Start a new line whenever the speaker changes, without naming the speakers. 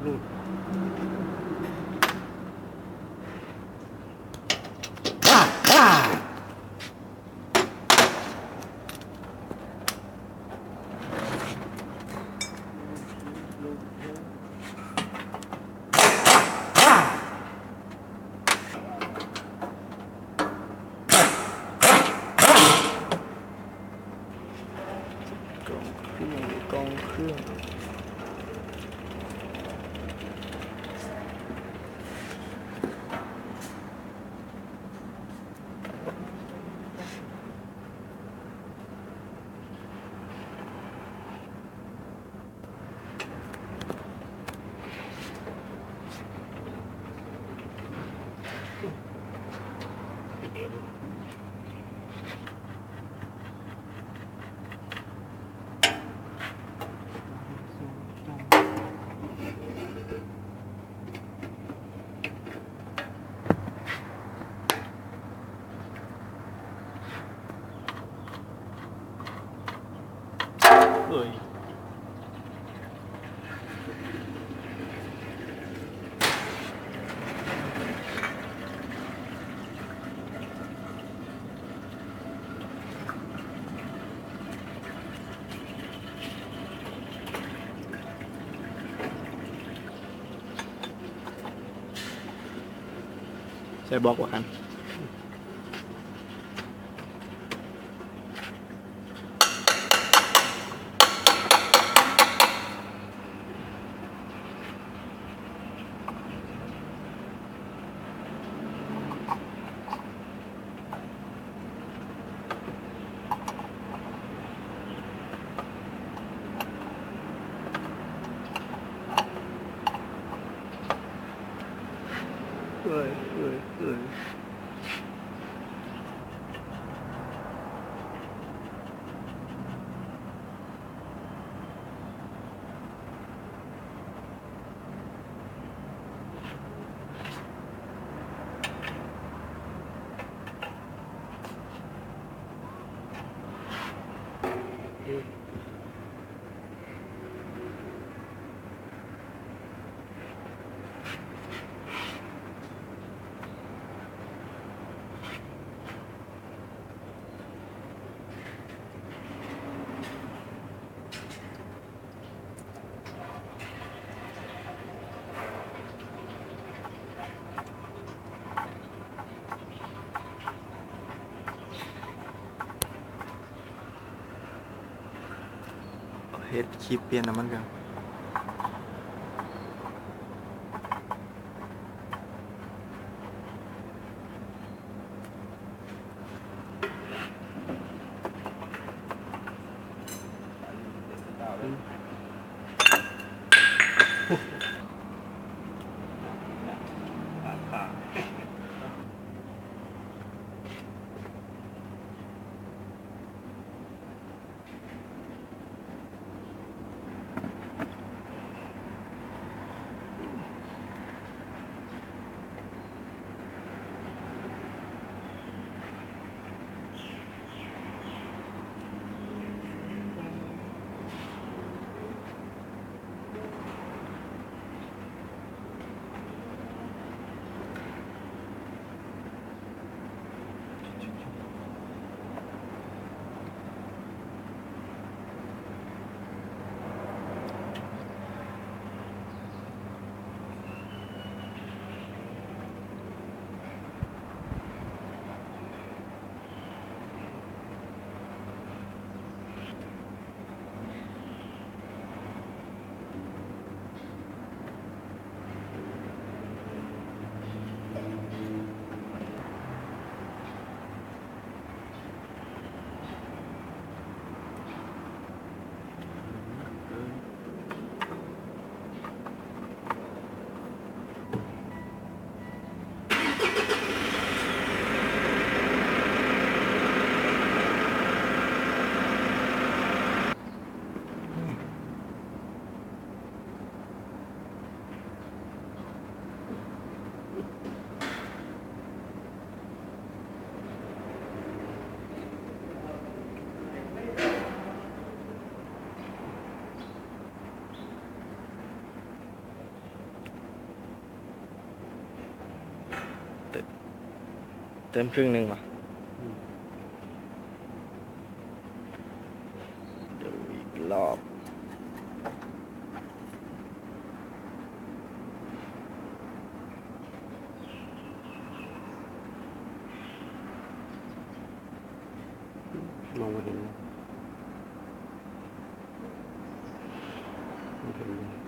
road. ใส่บล็ อกว่ากั เฮ็ดคลิปเปลี่ยนน้ำมันกัน เต็มครึ่งหนึ่งว่ะดี๋ยวอีกรอบ
มองไม่เห็นเลยไม่เห็นเลย